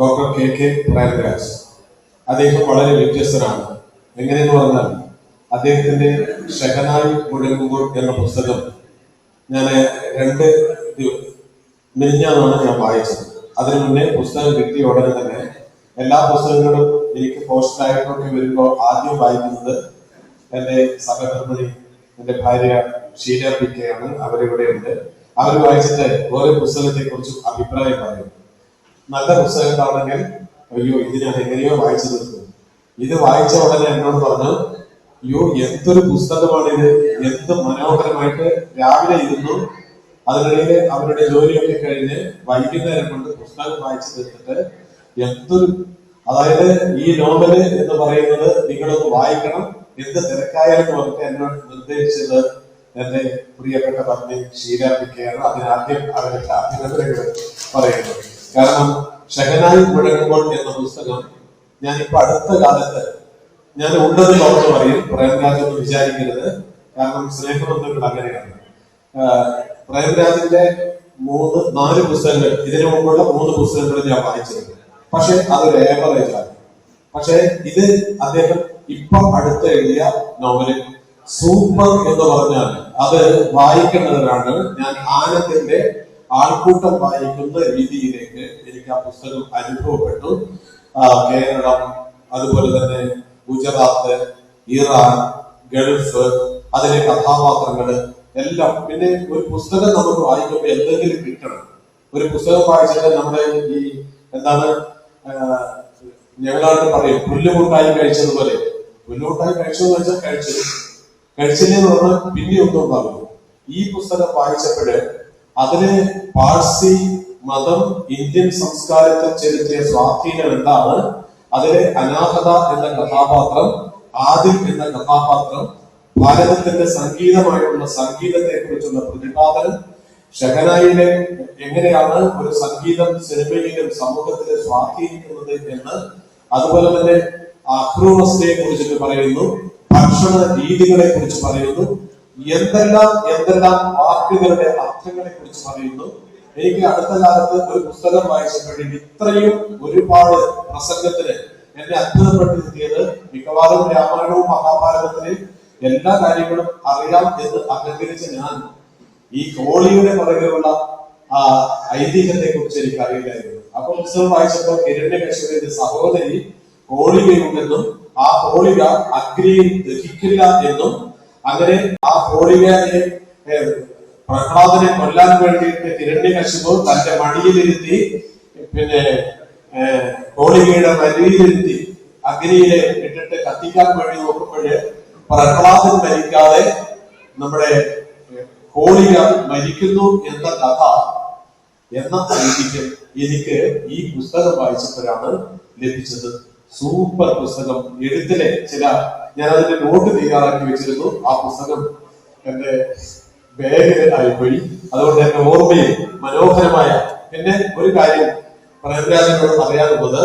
Doctor K K Premraj അദ്ദേഹം വളരെ വ്യത്യസ്തനാണ്. എങ്ങനെയെന്ന് പറഞ്ഞാൽ അദ്ദേഹത്തിന്റെ ഷഹനായി മുഴങ്ങുമ്പോൾ എന്ന പുസ്തകം ഞാൻ രണ്ട് മിനിഞ്ഞാണ് ഞാൻ വായിച്ചത്. അതിനു മുന്നേ പുസ്തകം കിട്ടിയ ഉടനെ തന്നെ എല്ലാ പുസ്തകങ്ങളും എനിക്ക് പോസ്റ്റിലായിട്ടൊക്കെ വരുമ്പോൾ ആദ്യം വായിക്കുന്നത് എന്റെ സഹധർമ്മിണി എന്റെ ഭാര്യ ഷീല പി കെ ആണ്. അവരിവിടെ ഉണ്ട് അവർ വായിച്ചിട്ട് ഓരോ പുസ്തകത്തെ കുറിച്ചും അഭിപ്രായം പറയും. നല്ല പുസ്തകങ്ങളാണെങ്കിൽ അയ്യോ ഇത് ഞാൻ എങ്ങനെയോ വായിച്ചു തീർക്കും. ഇത് വായിച്ച ഉടനെ എന്നോട് പറഞ്ഞു അയ്യോ എന്തൊരു പുസ്തകമാണിത്. എന്ത് മനോഹരമായിട്ട് രാവിലെ ഇരുന്നു അതിനിടയിൽ അവരുടെ ജോലിയൊക്കെ കഴിഞ്ഞ് വൈകുന്നേരം കൊണ്ട് പുസ്തകം വായിച്ചു തീർത്തിട്ട് എന്തൊരു അതായത് ഈ നോവൽ എന്ന് പറയുന്നത് നിങ്ങളൊന്ന് വായിക്കണം. എന്ത് തിരക്കായാലും പറഞ്ഞിട്ട് എന്നോട് നിർദ്ദേശിച്ചത് എന്റെ പ്രിയപ്പെട്ട പത്നി ശീലാപിക്കുകയാണ് അതിനാദ്യം അവരുടെ അഭിനന്ദനങ്ങൾ പറയുന്നത് കാരണം ഷഹനായി മുഴങ്ങുമ്പോൾ എന്ന പുസ്തകം ഞാൻ ഇപ്പൊ അടുത്ത കാലത്ത് ഞാൻ ഉണ്ടെന്ന് തുറന്നു പറയും പ്രേംരാജ് എന്ന് വിചാരിക്കരുത്. കാരണം സ്നേഹബന്ധങ്ങൾ അങ്ങനെയാണ്. പ്രേംരാജിന്റെ മൂന്ന് നാല് പുസ്തകങ്ങൾ ഇതിനു മുമ്പുള്ള മൂന്ന് പുസ്തകങ്ങൾ ഞാൻ വായിച്ചിട്ടുണ്ട്. പക്ഷെ അതൊരു ഏവറേജ് ആണ്. പക്ഷെ ഇത് അദ്ദേഹം ഇപ്പൊ അടുത്ത് എഴുതിയ നോവൽ സൂപ്പർ എന്ന് പറഞ്ഞാൽ അത് വായിക്കുന്നതിനാണ് ഞാൻ ആനന്ദിന്റെ ആൾക്കൂട്ടം വായിക്കുന്ന രീതിയിലേക്ക് എനിക്ക് ആ പുസ്തകം അനുഭവപ്പെട്ടു. കേരളം അതുപോലെ തന്നെ ഗുജറാത്ത് ഇറാൻ ഗൾഫ് അതിലെ കഥാപാത്രങ്ങൾ എല്ലാം. പിന്നെ ഒരു പുസ്തകം നമുക്ക് വായിക്കുമ്പോൾ എന്തെങ്കിലും കിട്ടണം. ഒരു പുസ്തകം വായിച്ചാൽ നമ്മുടെ ഈ എന്താണ് ഞങ്ങളായിട്ട് പറയും പുല്ലുമുട്ടായി കഴിച്ചതുപോലെ. പുല്ലുമുട്ടായി കഴിച്ചു എന്ന് വെച്ചാൽ കഴിച്ചു കഴിച്ചില്ലെന്ന് പറഞ്ഞാൽ പിന്നെ ഒന്നും ഉണ്ടാകും ഈ പുസ്തകം വായിച്ചപ്പോഴ് അതിന് പാഴ്സി മതം ഇന്ത്യൻ സംസ്കാരത്തിൽ ചെലുത്തിയ സ്വാധീനം എന്താണ്? അതിലെ അനാഥത എന്ന കഥാപാത്രം ആദിൽ എന്ന കഥാപാത്രം ഭാരതത്തിന്റെ സംഗീതമായിട്ടുള്ള സംഗീതത്തെ കുറിച്ചുള്ള പ്രതിപാദനം ഷഹനായിലെ എങ്ങനെയാണ് ഒരു സംഗീതം സിനിമയിലും സമൂഹത്തിലെ സ്വാധീനിക്കുന്നത് എന്ന് അതുപോലെ തന്നെ അക്രൂണസ്ഥയെ കുറിച്ചിട്ട് പറയുന്നു ഭക്ഷണ രീതികളെ കുറിച്ച് പറയുന്നു എന്തെല്ലാം എന്തെല്ലാം വാക്കുകളുടെ അർത്ഥങ്ങളെ കുറിച്ച് പറയുന്നു? എനിക്ക് അടുത്ത കാലത്ത് ഒരു പുസ്തകം വായിച്ചപ്പോഴും ഇത്രയും ഒരുപാട് പ്രസംഗത്തിന് എന്നെ അത്ഭുതപ്പെട്ടിരുത്തിയത് മിക്കവാറും രാമായണവും മഹാഭാരതത്തിലെ എല്ലാ കാര്യങ്ങളും അറിയാം എന്ന് അഹങ്കരിച്ച ഞാൻ ഈ കോളിയുടെ പുറകെയുള്ള ആ ഐതിഹ്യത്തെ കുറിച്ച് എനിക്ക് അറിയില്ലായിരുന്നു അപ്പൊ പുസ്തകം വായിച്ചപ്പോൾ ഹിരണ്യകശ്യപിന്റെ സഹോദരി ഹോളികയുണ്ടെന്നും ആ ഹോളിക അഗ്നിയിൽ ദഹിക്കില്ല എന്നും അങ്ങനെ ആ ഏ, പ്രഹ്ലാദനെ കൊല്ലാൻ വേണ്ടിയിട്ട് തിരണ്ടി ഹിരണ്യകശിപു തന്റെ മടിയിലിരുത്തി പിന്നെ ഹോളികയുടെ അഗ്നിയെ അഗ്നിയിലെ ഇട്ടിട്ട് കത്തിക്കാൻ വേണ്ടി നോക്കുമ്പോഴ് പ്രഹ്ലാദൻ മരിക്കാതെ നമ്മുടെ കോളിക മരിക്കുന്നു എന്ന കഥ എന്ന ഐതിഹ്യം എനിക്ക് ഈ പുസ്തകം വായിച്ചപ്പോഴാണ് ലഭിച്ചത്. സൂപ്പർ പുസ്തകം എഴുത്തിലെ ചില ഞാൻ അതിന്റെ നോട്ട് തയ്യാറാക്കി വെച്ചിരുന്നു. ആ പുസ്തകം എന്റെ ബാഗിൽ ആയിപ്പോയി അതുകൊണ്ട് എന്റെ ഓർമ്മയിൽ മനോഹരമായ പിന്നെ ഒരു കാര്യം പ്രേമരാജനോട് പറയാനുള്ളത്.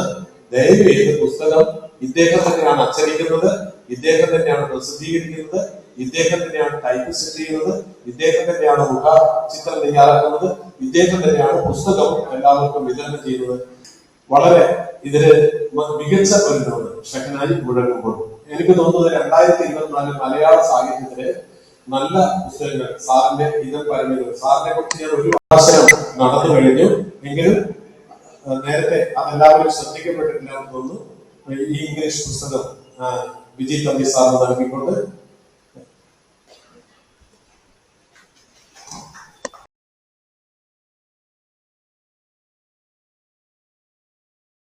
ദയവ് ചെയ്ത് പുസ്തകം ഇദ്ദേഹം തന്നെയാണ് അച്ചടിക്കുന്നത്. ഇദ്ദേഹം തന്നെയാണ് പ്രസിദ്ധീകരിക്കുന്നത്. ഇദ്ദേഹം തന്നെയാണ് ടൈപ്പ് സെറ്റ് ചെയ്യുന്നത്. ഇദ്ദേഹം തന്നെയാണ് മുഖ ചിത്രം തയ്യാറാക്കുന്നത്. ഇദ്ദേഹം തന്നെയാണ് പുസ്തകം എല്ലാവർക്കും വിതരണം ചെയ്യുന്നത്. വളരെ ഇതിൽ മികച്ച ഒരു നോവൽ ഷഹനായി മുഴങ്ങുമ്പോൾ. എനിക്ക് തോന്നുന്നത് രണ്ടായിരത്തി ഇരുപത്തിനാല് മലയാള സാഹിത്യത്തിലെ നല്ല പുസ്തകങ്ങൾ സാറിന്റെ ഇതം പരമ്പരകൾ സാറിനെ കുറിച്ച് ഞാൻ ഒരു ആശയം നടന്നു കഴിഞ്ഞു. എങ്കിലും നേരത്തെ അതെല്ലാവരും ശ്രദ്ധിക്കപ്പെട്ടിട്ടില്ല എന്ന് തോന്നുന്നു. ഈ ഇംഗ്ലീഷ് പുസ്തകം വിജയ് തമ്പി സാർ നൽകിക്കൊണ്ട്